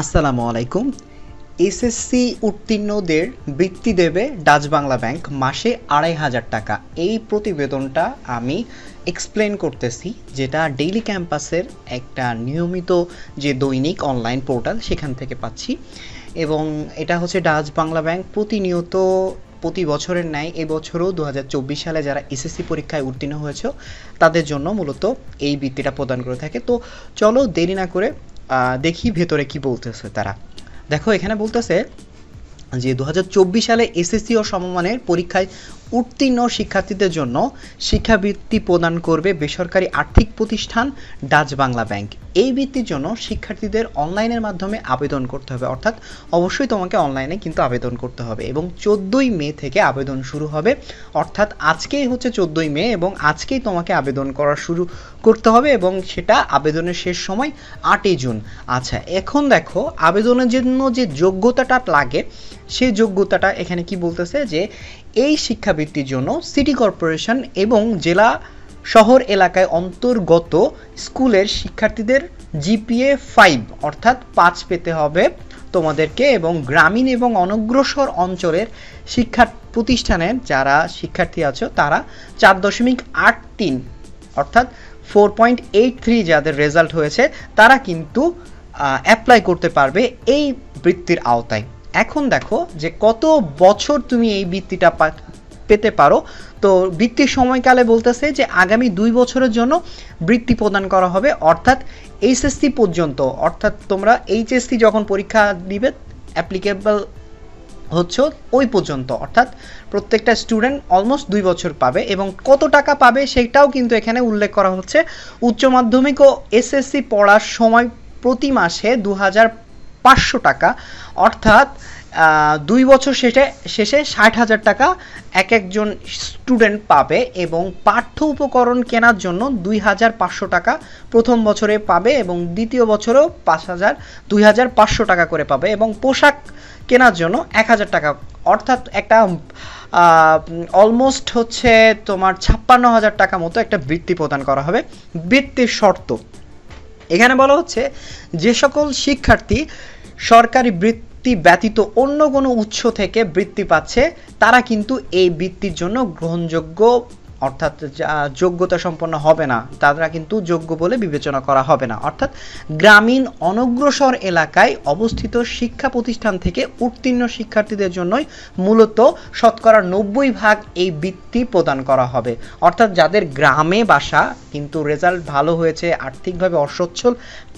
আসসালামু আলাইকুম। এসএসসি উত্তীর্ণদের বৃত্তি দেবে ডাচ বাংলা ব্যাংক মাসে আড়াই হাজার টাকা। এই প্রতিবেদনটা আমি এক্সপ্লেন করতেছি, যেটা ডেইলি ক্যাম্পাসের একটা নিয়মিত যে দৈনিক অনলাইন পোর্টাল সেখান থেকে পাচ্ছি। এবং এটা হচ্ছে ডাচ বাংলা ব্যাংক প্রতিনিয়ত প্রতি বছরের ন্যায় এবছরও দু হাজার চব্বিশ সালে যারা এসএসসি পরীক্ষায় উত্তীর্ণ হয়েছে, তাদের জন্য মূলত এই বৃত্তিটা প্রদান করে থাকে। তো চলো দেরি না করে দেখি ভেতরে কি বলতেছে তারা। দেখো, এখানে বলতেছে যে দু হাজার চব্বিশ সালে এসএসসি ও সমমানের পরীক্ষায় উত্তীর্ণ শিক্ষার্থীদের জন্য শিক্ষাবৃত্তি প্রদান করবে বেসরকারি আর্থিক প্রতিষ্ঠান ডাচ বাংলা ব্যাংক। এই বৃত্তির জন্য শিক্ষার্থীদের অনলাইনের মাধ্যমে আবেদন করতে হবে। অর্থাৎ অবশ্যই তোমাকে অনলাইনে কিন্তু আবেদন করতে হবে এবং চোদ্দোই মে থেকে আবেদন শুরু হবে। অর্থাৎ আজকেই হচ্ছে চোদ্দোই মে এবং আজকেই তোমাকে আবেদন করা শুরু করতে হবে এবং সেটা আবেদনের শেষ সময় আটই জুন। আচ্ছা এখন দেখো, আবেদনের জন্য যে যোগ্যতাটা লাগে, সেই যোগ্যতাটা এখানে কি বলতেছে যে এই শিক্ষাবৃত্তির জন্য সিটি কর্পোরেশন এবং জেলা শহর এলাকায় অন্তর্গত স্কুলের শিক্ষার্থীদের জিপিএ ফাইভ অর্থাৎ পাঁচ পেতে হবে তোমাদেরকে এবং গ্রামীণ এবং অনগ্রসর অঞ্চলের শিক্ষা প্রতিষ্ঠানের যারা শিক্ষার্থী আছো, তারা চার দশমিক আট তিন অর্থাৎ ফোর পয়েন্ট এইট থ্রি যাদের রেজাল্ট হয়েছে, তারা কিন্তু অ্যাপ্লাই করতে পারবে এই বৃত্তির আওতায়। এখন দেখো যে কত বছর তুমি এই বৃত্তিটা পেতে পারো। তো বৃত্তির সময়কালে বলতেছে যে আগামী দুই বছরের জন্য বৃত্তি প্রদান করা হবে, অর্থাৎ এইচএসসি পর্যন্ত। অর্থাৎ তোমরা এইচএসসি যখন পরীক্ষা দিবে অ্যাপ্লিকেবল হচ্ছে ওই পর্যন্ত। অর্থাৎ প্রত্যেকটা স্টুডেন্ট অলমোস্ট দুই বছর পাবে এবং কত টাকা পাবে সেটাও কিন্তু এখানে উল্লেখ করা হচ্ছে। উচ্চ মাধ্যমিক ও এসএসসি পড়ার সময় প্রতি মাসে দু হাজার পাঁচশো টাকা। অর্থাৎ দুই বছর শেষে শেষে ষাট হাজার টাকা এক একজন স্টুডেন্ট পাবে এবং পাঠ্য উপকরণ কেনার জন্য দুই হাজার পাঁচশো টাকা প্রথম বছরে পাবে এবং দ্বিতীয় বছরেও পাঁচ হাজার, দুই হাজার পাঁচশো টাকা করে পাবে এবং পোশাক কেনার জন্য এক হাজার টাকা। অর্থাৎ একটা অলমোস্ট হচ্ছে তোমার ছাপ্পান্ন হাজার টাকা মতো একটা বৃত্তি প্রদান করা হবে। বৃত্তির শর্ত। এখানে বলা হচ্ছে, যে সকল শিক্ষার্থী সরকারি বৃত্তি ব্যতীত অন্য কোনো উৎস থেকে বৃত্তি পাচ্ছে, তারা কিন্তু এই বৃত্তির জন্য গ্রহণযোগ্য অর্থাৎ যোগ্যতা সম্পন্ন হবে না, তারা কিন্তু যোগ্য বলে বিবেচনা করা হবে না। অর্থাৎ গ্রামীণ অনগ্রসর এলাকায় অবস্থিত শিক্ষা প্রতিষ্ঠান থেকে উত্তীর্ণ শিক্ষার্থীদের জন্যই মূলত শতকরা নব্বই ভাগ এই বৃত্তি প্রদান করা হবে। অর্থাৎ যাদের গ্রামে বাসা কিন্তু রেজাল্ট ভালো হয়েছে, আর্থিকভাবে অসচ্ছল,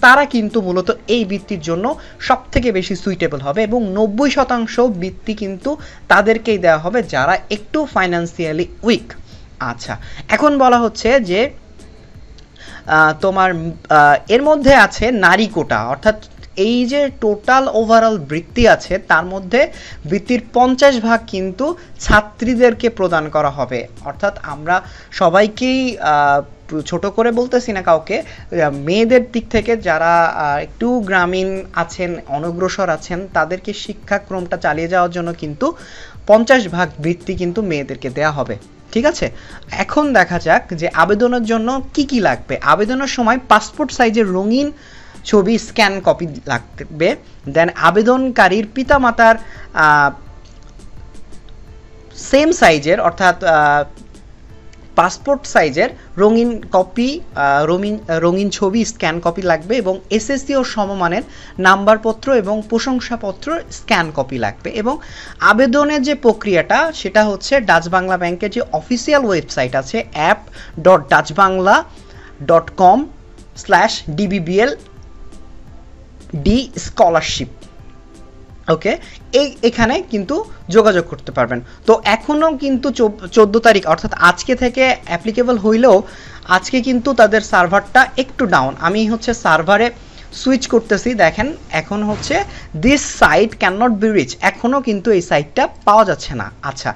তারা কিন্তু মূলত এই বৃত্তির জন্য সব থেকে বেশি সুইটেবল হবে এবং নব্বই শতাংশ বৃত্তি কিন্তু তাদেরকেই দেওয়া হবে যারা একটু ফাইন্যান্সিয়ালি উইক আচ্ছা এখন বলা হচ্ছে যে তোমার এর মধ্যে আছে নারী কোটা, অর্থাৎ এই যে টোটাল ওভারঅল বৃত্তি আছে, তার মধ্যে বৃত্তির পঞ্চাশ ভাগ কিন্তু ছাত্রীদেরকে প্রদান করা হবে। অর্থাৎ আমরা সবাইকেই ছোট করে বলতেছি না কাউকে মেয়েদের দিক থেকে যারা একটু গ্রামীণ আছেন, অনগ্রসর আছেন, তাদেরকে শিক্ষাক্রমটা চালিয়ে যাওয়ার জন্য কিন্তু পঞ্চাশ ভাগ বৃত্তি কিন্তু মেয়েদেরকে দেয়া হবে। ঠিক আছে? এখন দেখা যাক যে আবেদনের জন্য কি কি লাগবে। আবেদনের সময় পাসপোর্ট সাইজের রঙিন ছবি স্ক্যান কপি লাগবে। দেন আবেদনকারীর পিতামাতার সেম সাইজের অর্থাৎ পাসপোর্ট সাইজের রঙিন কপি রঙিন রঙিন ছবি, স্ক্যান কপি লাগবে এবং এসএসসি ও সমমানের নাম্বারপত্র এবং প্রশংসাপত্র স্ক্যান কপি লাগবে এবং আবেদনের যে প্রক্রিয়াটা, সেটা হচ্ছে ডাচ বাংলা ব্যাংকের যে অফিসিয়াল ওয়েবসাইট আছে app dot Dutch Bangla dot com slash DBBL D scholarship okay? এই, এখানে কিন্তু যোগাযোগ করতে পারবেন। তো এখনও কিন্তু চোদ্দ তারিখ, অর্থাৎ আজকে থেকে অ্যাপ্লিকেবল হইলেও আজকে কিন্তু তাদের সার্ভারটা একটু ডাউন আমি হচ্ছে সার্ভারে সুইচ করতেছি, দেখেন, এখন হচ্ছে this site can not be reach এখনও কিন্তু এই সাইটটা পাওয়া যাচ্ছে না। আচ্ছা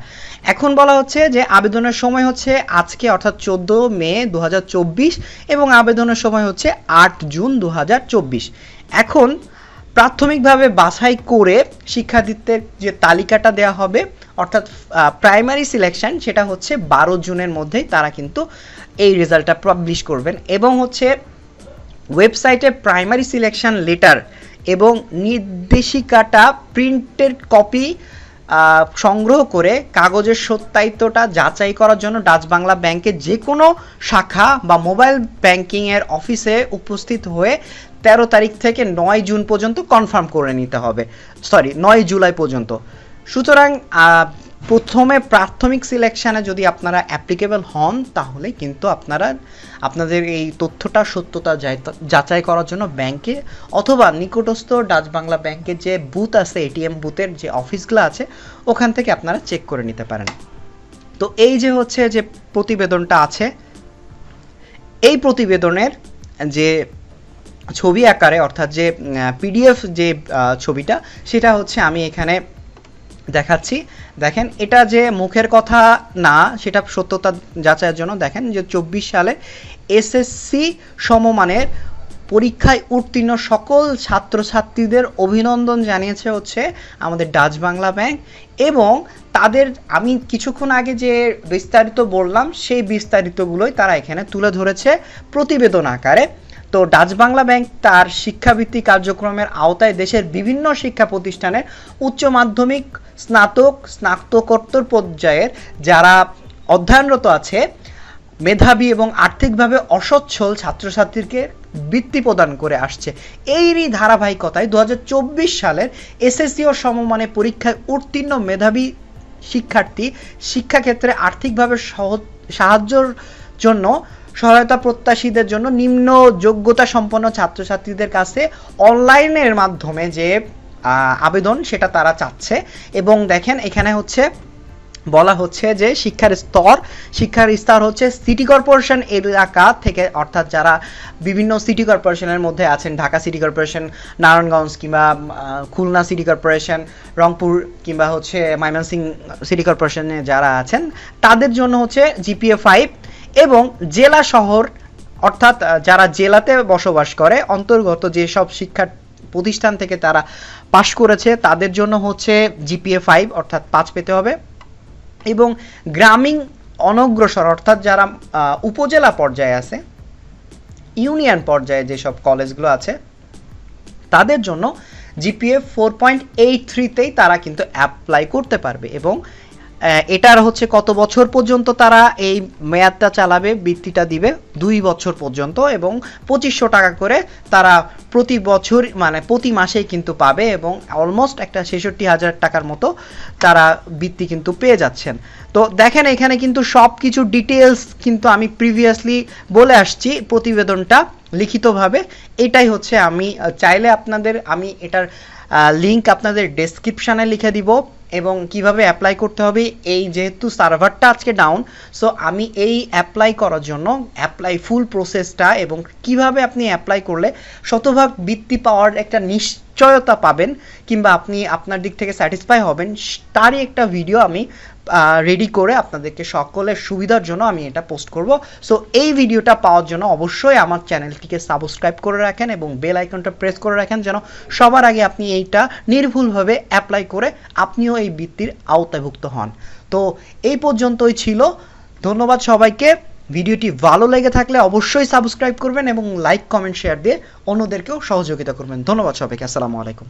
এখন বলা হচ্ছে যে আবেদনের সময় হচ্ছে আজকে, অর্থাৎ চোদ্দ মে দু হাজার চব্বিশ এবং আবেদনের সময় হচ্ছে আট জুন দু হাজার চব্বিশ। এখন প্রাথমিকভাবে বাছাই করে শিক্ষার্থীদের যে তালিকাটা দেওয়া হবে, অর্থাৎ প্রাইমারি সিলেকশন সেটা হচ্ছে বারো জুনের মধ্যেই তারা কিন্তু এই রেজাল্টটা পাবলিশ করবেন এবং হচ্ছে ওয়েবসাইটে প্রাইমারি সিলেকশন লেটার এবং নির্দেশিকাটা প্রিন্টেড কপি সংগ্রহ করে কাগজের সত্যায়িত্বটা যাচাই করার জন্য ডাচ বাংলা ব্যাংকের যে কোনো শাখা বা মোবাইল ব্যাংকিংয়ের অফিসে উপস্থিত হয়ে তেরো তারিখ থেকে নয় জুন পর্যন্ত কনফার্ম করে নিতে হবে। সরি, নয় জুলাই পর্যন্ত। সুতরাং প্রথমে প্রাথমিক সিলেকশানে যদি আপনারা অ্যাপ্লিকেবল হন, তাহলে কিন্তু আপনারা, আপনাদের এই তথ্যটা, সত্যতা যাচাই করার জন্য ব্যাংকে অথবা নিকটস্থ ডাচ বাংলা ব্যাংকের যে বুথ আছে এটিএম বুথের যে অফিসগুলো আছে, ওখান থেকে আপনারা চেক করে নিতে পারেন। তো এই যে হচ্ছে যে প্রতিবেদনটা আছে, এই প্রতিবেদনের যে ছবি আকারে, অর্থাৎ যে পিডিএফ যে ছবিটা, সেটা হচ্ছে আমি এখানে দেখাচ্ছি। দেখেন, এটা যে মুখের কথা না, সেটা সত্যতা যাচাইয়ের জন্য দেখেন যে চব্বিশ সালে এসএসসি সমমানের পরীক্ষায় উত্তীর্ণ সকল ছাত্রছাত্রীদের অভিনন্দন জানিয়েছে হচ্ছে আমাদের ডাচ বাংলা ব্যাংক এবং তাদের, আমি কিছুক্ষণ আগে যে বিস্তারিত বললাম, সেই বিস্তারিতগুলোই তারা এখানে তুলে ধরেছে প্রতিবেদন আকারে। তো ডাচ বাংলা ব্যাংক তার শিক্ষাবৃত্তি কার্যক্রমের আওতায় দেশের বিভিন্ন শিক্ষা প্রতিষ্ঠানের উচ্চ মাধ্যমিক স্নাতক, স্নাতকোত্তর পর্যায়ের যারা অধ্যয়নরত আছে, মেধাবী এবং আর্থিকভাবে অসচ্ছল ছাত্রছাত্রীকে বৃত্তি প্রদান করে আসছে। এরই ধারাবাহিকতায় দু হাজার চব্বিশ সালের এসএসসি ও সমমানের পরীক্ষায় উত্তীর্ণ মেধাবী শিক্ষার্থী শিক্ষাক্ষেত্রে আর্থিকভাবে সহ- সাহায্যর জন্য, সহায়তা প্রত্যাশীদের জন্য নিম্ন যোগ্যতা সম্পন্ন ছাত্রছাত্রীদের কাছে অনলাইনের মাধ্যমে যে আবেদন সেটা তারা চাচ্ছে। এবং দেখেন, এখানে হচ্ছে বলা হচ্ছে যে শিক্ষার স্তর শিক্ষার স্তর হচ্ছে সিটি কর্পোরেশন এলাকা থেকে, অর্থাৎ যারা বিভিন্ন সিটি কর্পোরেশনের মধ্যে আছেন, ঢাকা সিটি কর্পোরেশন, নারায়ণগঞ্জ কিংবা খুলনা সিটি কর্পোরেশন, রংপুর কিংবা হচ্ছে ময়মনসিং সিটি কর্পোরেশনে যারা আছেন, তাদের জন্য হচ্ছে জিপিএ ফাইভ এবং জেলা শহর, অর্থাৎ যারা জেলাতে বসবাস করে, অন্তর্গত যেসব শিক্ষা প্রতিষ্ঠান থেকে তারা পাশ করেছে। তাদের জন্য হচ্ছে জিপিএ ফাইভ অর্থাৎ পাঁচ পেতে হবে এবং গ্রামীণ অনগ্রসর অর্থাৎ যারা উপজেলা পর্যায়ে আছে, ইউনিয়ন পর্যায়ে যেসব কলেজগুলো আছে, তাদের জন্য জিপিএ ফোর পয়েন্ট এইট থ্রিতেই তারা কিন্তু অ্যাপ্লাই করতে পারবে এবং এটার হচ্ছে কত বছর পর্যন্ত তারা এই মেয়াদটা চালাবে, বৃত্তিটা দিবে? দুই বছর পর্যন্ত এবং পঁচিশশো টাকা করে তারা প্রতি বছর মানে প্রতি মাসেই কিন্তু পাবে এবং অলমোস্ট একটা ছেষট্টি হাজার টাকার মতো তারা বৃত্তি কিন্তু পেয়ে যাচ্ছেন। তো দেখেন এখানে কিন্তু সব কিছু ডিটেলস কিন্তু আমি প্রিভিয়াসলি বলে আসছি, প্রতিবেদনটা লিখিতভাবে। এটাই হচ্ছে আমি চাইলে আপনাদের, আমি এটার লিংক আপনাদের ডেসক্রিপশানে লিখে দিব। এবং কীভাবে অ্যাপ্লাই করতে হবে, এই যেহেতু সার্ভারটা আজকে ডাউন সো আমি এই অ্যাপ্লাই করার জন্য অ্যাপ্লাই ফুল প্রসেসটা এবং কীভাবে আপনি অ্যাপ্লাই করলে শতভাগ বৃত্তি পাওয়ার একটা নিশ্চয়তা পাবেন কিংবা আপনি আপনার দিক থেকে স্যাটিসফাই হবেন, তারই একটা ভিডিও আমি রেডি করে আপনাদেরকে সকলের সুবিধার জন্য আমি এটা পোস্ট করব। সো এই ভিডিওটা পাওয়ার জন্য অবশ্যই আমার চ্যানেলটিকে সাবস্ক্রাইব করে রাখেন এবং বেল আইকনটা প্রেস করে রাখেন যেন সবার আগে আপনি এইটা নির্ভুলভাবে অ্যাপ্লাই করে আপনিও এই বৃত্তির আওতাভুক্ত হন। তো, এই পর্যন্তই ছিল। ধন্যবাদ সবাইকে। ভিডিওটি ভালো লেগে থাকলে অবশ্যই সাবস্ক্রাইব করবেন এবং লাইক, কমেন্ট, শেয়ার দিয়ে অন্যদেরকেও সহযোগিতা করবেন। ধন্যবাদ সবাইকে। আসসালামু আলাইকুম।